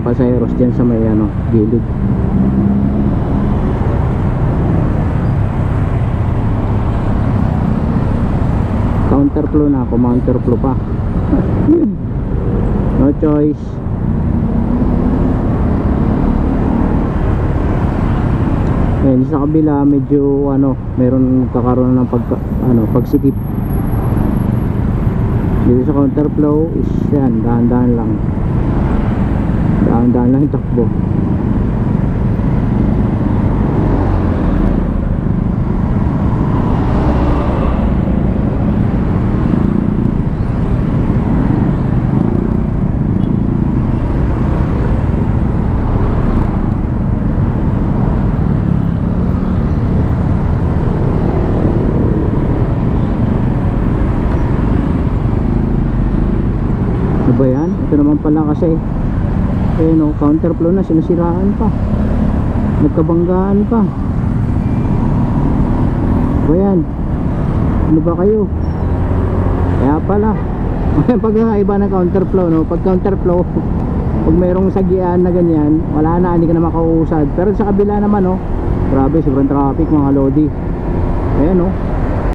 daming pasaheros dyan sa may ano, gilid counterflow na ako counterflow pa no choice Ayan, sa kabila medyo ano, meron kakaroon ng pagka, ano, pagsikip. Dito sa counterflow is yan, dahan-dahan lang. Dahan-dahan lang takbo. Ano ba yan? Ito naman pala kasi eh no, counterflow na sinasiraan pa. Nagkabanggaan pa. Ba yan? Ano ba kayo? Kaya pala. Pagkakaiba ng counterflow no, pag counterflow pag mayroong sagian na ganyan, wala na, hindi ka na makausad. Pero sa kabila naman no, grabe, sobrang traffic mga lodi. Ayan no,